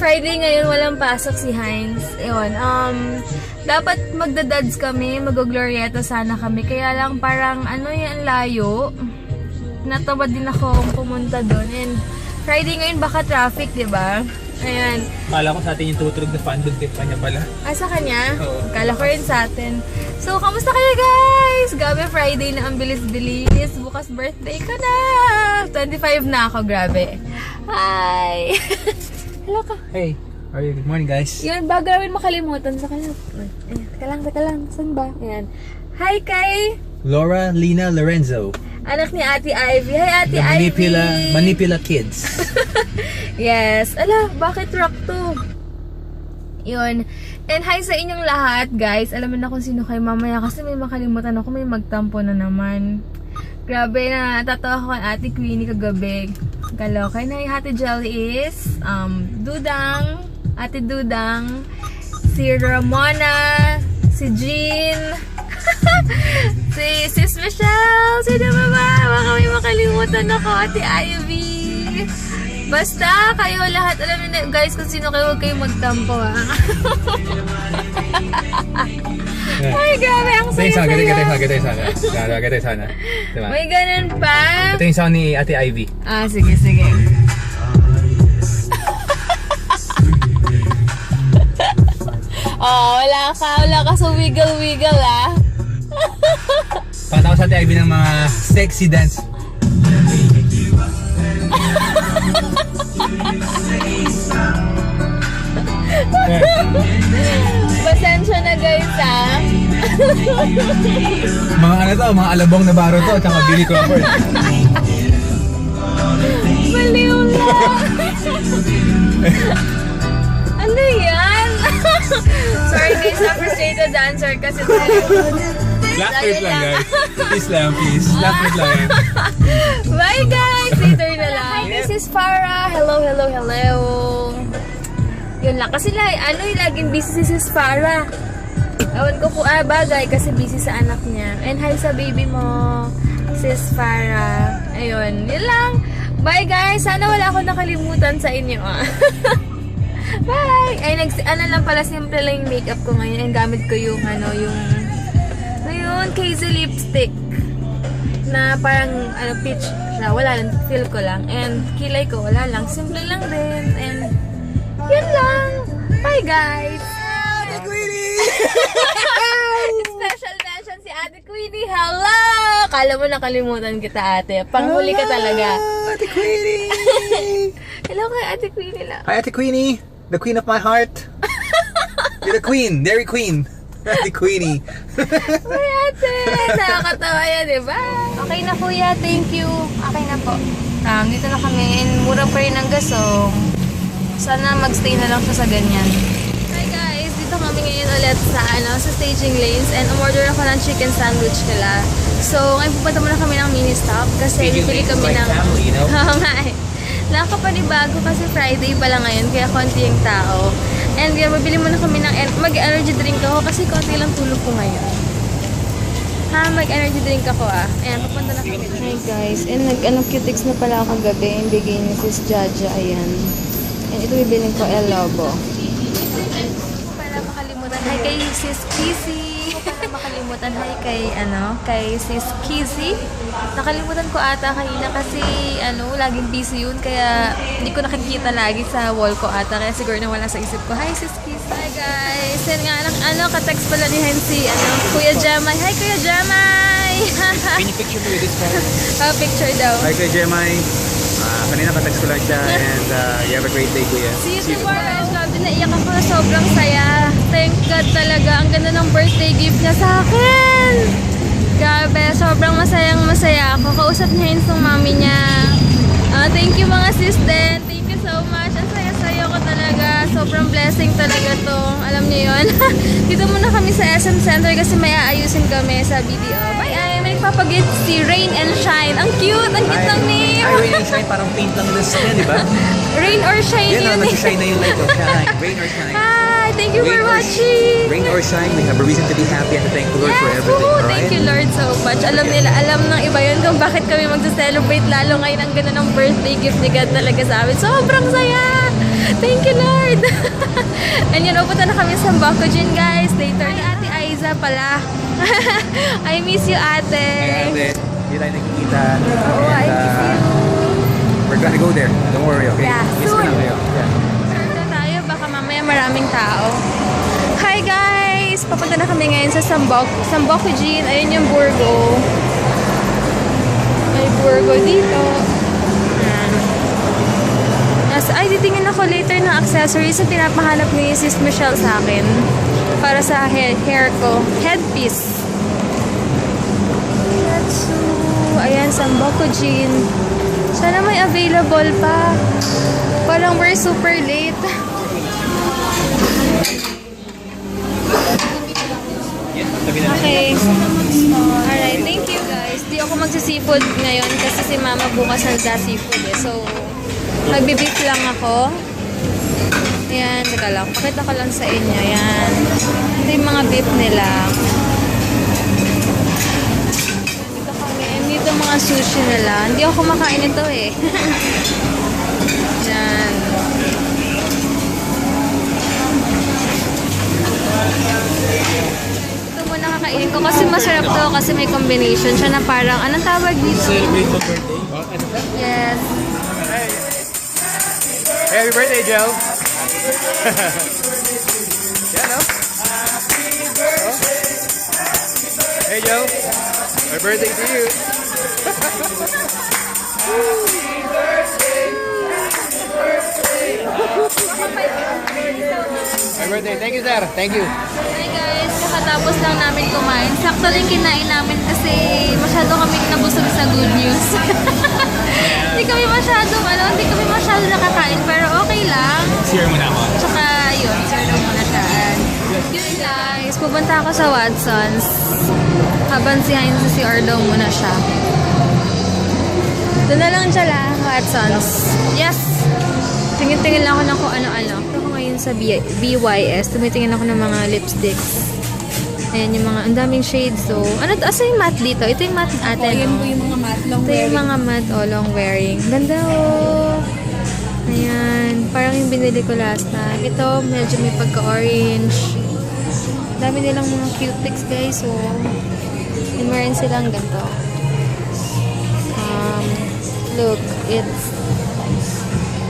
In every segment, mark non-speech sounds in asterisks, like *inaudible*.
Friday ngayon, walang pasok si Heinz. Ayun, um, dapat magdadads kami, mag-glorieta sana kami. Kaya lang parang, ano yan, layo. Natawad din ako pumunta doon. And Friday ngayon, baka traffic, di ba? Ayan. Kala ko sa atin yung tutulog na fan doon kay kanya pala. Ah, sa kanya? Oo. Kala ko rin sa atin. So, kamusta kayo guys? Gabi Friday na ang bilis-bilis. Bukas birthday ko na. 25 na ako, grabe. Hi! *laughs* Hello ka. Hey, how are you? Good morning guys. Yun, bago namin makalimutan sa kanila. Ayan, teka lang, teka lang. Saan ba? Ayan. Hi kay Laura Lina Lorenzo. anak ni Ate Ivy. Hi Ate The Manipula, Ivy! Manipula Kids. *laughs* Yes. Ala, bakit rock to? Yun. And hi sa inyong lahat, guys. Alam mo na kung sino kayo mamaya kasi may makalimutan ako, may magtampo na naman. Grabe na, tatawa ko kay Ate Queenie kagabi. Kalokay na Ate Jelly is, um, Dudang, Ate Dudang, si Ramona, si Jean, *laughs* si Sis Michelle, sino ba ba? Baka may makalimutan ako, Ate Ivy. Basta, kayo lahat, alam niyo guys, kung sino kayo, huwag kayong magtampo, ha? *laughs* Ay, grabe, ang saya-saya. sound, ganito yung sound. Ganito, ganito yung sound. Diba? May ganun pa? Ito yung sound ni Ate Ivy. Ah, sige, sige. *laughs* oh, wala ka, wala ka sa wiggle-wiggle, ah. Pakita ko sa Ate Ivy ng mga sexy dance. Na, *laughs* guys, ah. *laughs* Mga ano to, mga alabong na baro to, at saka Billy Crawford. Baliw na. *laughs* ano yan? *laughs* Sorry, guys, I'm frustrated dancer kasi Laugh it lang guys. Please lang, please. Laugh it lang. Bye guys! Later na lang. Hi, this is Farah. Hello, hello, hello. Yun lang. Kasi ano yung laging busy si Farah. Ewan ko po, ah, bagay kasi busy sa anak niya. And hi sa baby mo, Sis Farah. Ayun, yun lang. Bye guys! Sana wala akong nakalimutan sa inyo. Ah. *laughs* Bye! Ay, nag, ano lang pala, simple lang yung makeup ko ngayon. And gamit ko yung, ano, yung, ayun, KZ lipstick na parang ano peach siya. Wala lang, feel ko lang. And kilay ko, wala lang. Simple lang din. And yun lang. Bye guys! Special mention si Ate Queenie. Hello! Kala mo nakalimutan kita ate. Panghuli ka talaga. Ate Queenie! *laughs* Hello kay Ate Queenie lang. Hi Ate Queenie! The queen of my heart! You're the queen! Dairy queen! Ate Queenie! *laughs* Ay ate! Nakakatawa yan, di ba? Okay na kuya, thank you. Okay na po. Um, dito na kami. And mura pa rin ang gasong. Sana magstay na lang siya sa ganyan. Kami ngayon ulit sa, ano, sa staging lanes. And umorder ako ng chicken sandwich nila. So, ngayon pupunta muna kami ng mini stop. Kasi Staging bibili kami ng... family, you know? *laughs* Oo nga eh. Nakakapanibago kasi Friday pa lang ngayon, kaya konti yung tao. And kaya mabili muna kami ng, en- mag-energy drink ako kasi konti lang tulog ko ngayon. Ha, mag-energy drink ako ah. Ayan, papunta na kami. Hi guys, and nag-ano cutics na pala ako gabi. Yung bigay ni Sis Jaja, ayan. And ito bibiling ko El Lobo. Hi kay Sis Kizzy. Para makalimutan, hi kay, ano, kay Sis Kizzy. Nakalimutan ko ata kanina kasi, ano, laging busy yun. Kaya, hindi ko nakikita lagi sa wall ko ata. Kaya siguro nawala sa isip ko. Hi, Sis Kizzy. Hi, guys. Yan nga, ano, ano ka-text pala ni Hansi, ano, Kuya Jamay. Hi, Kuya Jamay! *laughs* Can you picture me with this phone? Ah, picture daw. Hi kay Jemai. Ah, kanina ka-text ko lang siya *laughs* and uh, you have a great day kuya. See you tomorrow. Naiyak ako na sobrang saya. Thank God talaga. Ang ganda ng birthday gift niya sa akin. Grabe, sobrang masayang masaya ako. Kausap niya yun ng mami niya. Ah, thank you mga sis din. Thank you so much. Ang saya-saya ko talaga. Sobrang blessing talaga to. Alam niyo yun. *laughs* Dito muna kami sa SM Center kasi may aayusin kami sa BDO. Bye, ay. May papagit si Rain and Shine. Ang cute. Ang cute ng name. Ay, rain and shine, parang paint lang sa kanya, di ba? *laughs* Rain or Shine Yan yun o, eh. nag-shine na yung light of shine. *laughs* Rain or shine. Hi! Thank you for Rain or, watching! rain or shine, we have a reason to be happy and to thank the Lord for Yes! everything. Alright? Thank you Lord so much. Alam nila, alam ng iba yun kung bakit kami magsa-celebrate lalo ngayon ang ganda ng birthday gift ni God talaga sa amin. Sobrang saya! Thank you, Lord! *laughs* And yun, upunta na kami sa Bakujin, guys. Later. Ay, Ate Aiza pala. *laughs* I miss you, ate. Kaya ate, hindi tayo nakikita. Oo, I miss you. Gonna go there. Don't worry, okay? Yeah, Miss soon. Yeah. Sure na tayo, baka mamaya maraming tao. Hi guys! Papunta na kami ngayon sa Sambok, Sambokujin. Ayun yung Burgo. May Burgo dito. Ayan. Nas, ay, titingin ako later ng accessories na pinapahanap ni Sis Michelle sa akin. Para sa hair, hair ko. Headpiece. Yatsu. Ayan, Sambokujin. Sana may available pa. Parang we're super late. Okay. Alright, thank you guys. Di ako magsa-seafood ngayon kasi si mama bukas nagda-seafood eh. So, magbe-beef lang ako. Ayan, teka lang. Pakita ko lang sa inyo. Ayan. Ito yung mga beef nila. Dito kami. And dito mga sushi nila. Hindi ako kumakain ito eh. *laughs* Ayan. Ito muna kakainin ko kasi masarap to kasi may combination siya na parang, anong tawag dito? Celebrate my birthday. Yes. Hey, happy birthday, Joe! *laughs* Yan, no? Oh. Hey, Joe! Happy birthday to you! Happy birthday. Thank you, sir. Thank you. Hi guys, kakatapos lang namin kumain. Sakto lang kinain namin kasi masyado kaming nabusog sa good news. *laughs* hindi kami masyadong, ano, hindi kami masyado nakakain pero okay lang. Share mo na ako. Tsaka yun, sir daw muna siya. Yun guys, pupunta ako sa Watson's. Habang si Heinz si Ordo muna siya. Doon na lang siya lang, Watson's. Yes! Tingin-tingin lang ako ng kung ano-ano. Ito ako ngayon sa B- BYS. Tumitingin ako ng mga lipsticks. Ayan yung mga, ang daming shades. So, ano? Asa yung matte dito? Ito yung matte atin. Ayan po yung mga matte long Ito yung mga matte, oh, long wearing. Ganda, oh. Ayan. Parang yung binili ko last time. Ito, medyo may pagka-orange. Dami nilang mga cutics, guys, oh. And meron silang ganito. Um, look, it's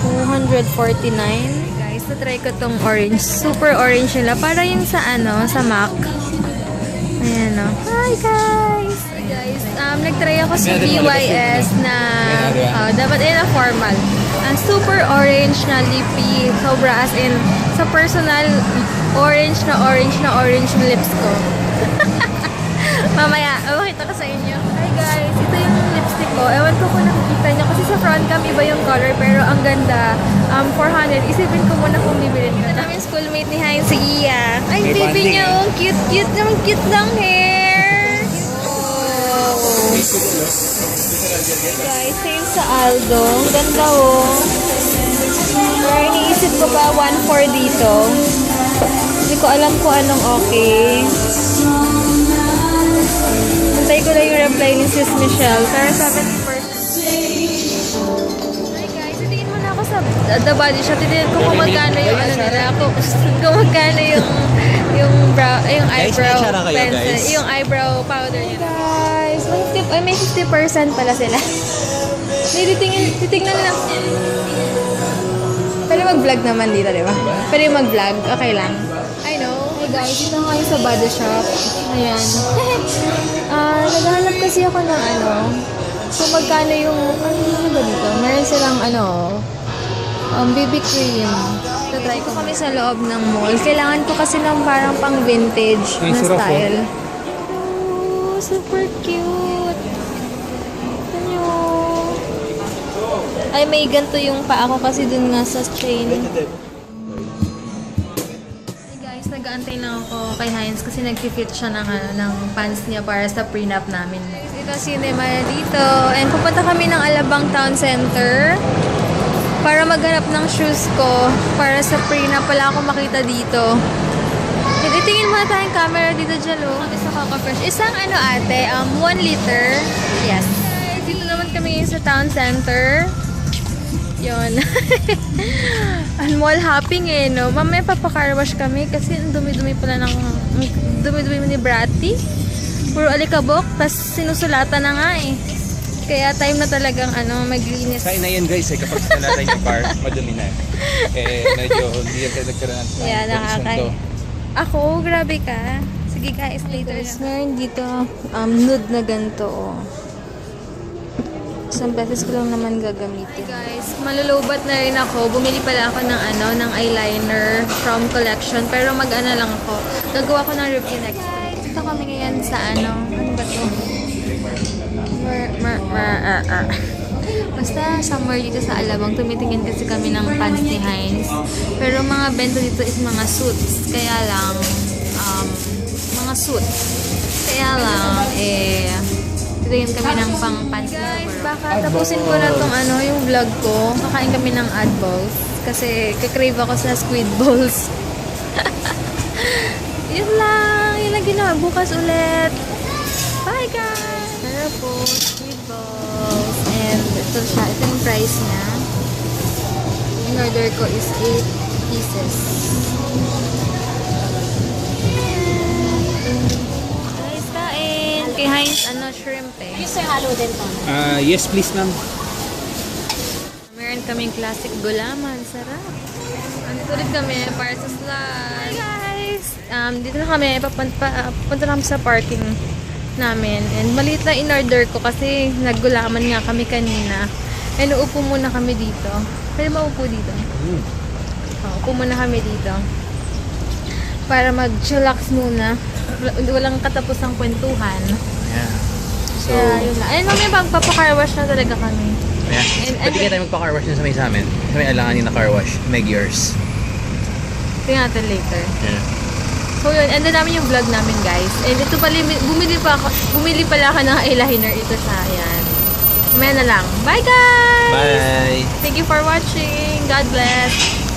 249. Guys, na-try ko tong orange. Super orange nila. Para yung sa ano, sa MAC. Ayan, oh. Hi, guys! Hi, guys. Um, nag-try ako sa BYS na uh, dapat yun na formal. Ang super orange na lippy. Sobra as in, sa personal, orange na orange na orange lips ko. *laughs* Mamaya, makita ko sa inyo. Hi guys, ito yung lipstick ko. Ewan ko kung nakikita nyo kasi sa front cam iba yung color pero ang ganda. Um, 400. Isipin ko muna kung bibilin ko. Ito yung schoolmate ni Hein, si Iya. Ay, May baby niya. eh. Oh, cute, cute. Ang cute ng hair. Oh. Guys, same sa Aldo. Ang ganda oh. Pero iniisip ko pa 1.4 dito. Hindi ko alam kung anong okay. Ko lang yung reply ni Sis Michelle. Pero 70%. Hi guys, titingin muna ako sa The Body Shop. Titingin ko kung magkano yung ano nila. Kung, kung magkano yung yung brow, ay, yung Guys, eyebrow kayo, pencil. guys. Yung eyebrow powder nila. Guys, may 50, ay, may 50% pala sila. May titingin, titingnan lang. Pwede mag-vlog naman dito, di ba? Pwede mag-vlog. Okay lang. Guys, dito ngayon sa body shop. Ayan. *laughs* Ah, naghahanap kasi ako ng ano, kung magkano yung, ano ba dito? Meron silang ano, um, BB cream. Tatry ko kami sa loob ng mall. Kailangan ko kasi ng parang pang vintage Ay, na oh. style. Oh, super cute. Ito nyo. Ay, may ganito yung paa ko kasi dun nga sa chain. Nag-aantay lang ako kay Heinz kasi nag-fit siya ng, ano, ng pants niya para sa prenup namin. Ito cinema dito. And pupunta kami ng Alabang Town Center para maghanap ng shoes ko para sa prenup. Wala akong makita dito. And itingin muna tayong camera dito, Jalo. Isa Coco Fresh. Isang ano ate, um, 1 liter. Yes. Dito naman kami sa town center. Yun. *laughs* mall hopping eh, no? Mamaya papacar wash kami kasi ang dumi-dumi pala ng... ang dumi-dumi ni Bratty. Puro alikabok, tas sinusulatan na nga eh. Kaya time na talagang ano, maglinis. Kain na yan guys eh, kapag sinalatan yung car, *laughs* madumi na. Eh, medyo hindi yan kayo nagkaroon ng Yeah, nakakay. Ako, grabe ka. Sige guys, later na. Ngayon dito, um, nude na ganito, oh. Isang beses ko lang naman gagamitin. Hey guys, malulubat na rin ako. Bumili pala ako ng ano, ng eyeliner from collection. Pero mag-ano lang ako. Gagawa ko ng review next time. Dito kami ngayon sa ano, ano ba to? Mer, mer, mer, ah, ah. Basta somewhere dito sa Alabang, tumitingin kasi kami ng pants ni Heinz. Pero mga bento dito is mga suits. Kaya lang, um, mga suits. Kaya lang, eh, titingin kami ng pang pants Guys, baka tapusin ko na tong ano, yung vlog ko. Kakain kami ng ad balls. Kasi kakrave ako sa squid balls. *laughs* yun lang. Yun lang ginawa. Bukas ulit. Bye guys! Tara po, squid balls. And ito siya. Ito yung price niya. In order ko is 8 pieces. Kay Heinz, ano, shrimp eh. Ah, yes please ma'am. Meron kaming classic gulaman. Sarap. Andito ulit kami para sa slide. Hi guys! Um, dito na kami. Papunta, pa, papunta na kami sa parking namin. And maliit na in-order ko kasi naggulaman nga kami kanina. And uupo muna kami dito. Pwede maupo dito? Oh, upo muna kami dito. Para mag-chillax muna. Wala- Walang katapusang kwentuhan. Yeah. So, Kaya yun lang. Ayun, mamaya magpapacar wash na talaga kami. yeah. And- Pwede kaya tayo magpa-car wash na sa may sa amin. Sa may alanganin na car wash. Meg yours. Tingnan natin later. Yeah. So yun, and namin yung vlog namin guys. And ito pala, bumili pa ako, bumili pala ako ng eyeliner ito sa ayan. Mamaya na lang. Bye guys! Bye! Thank you for watching. God bless.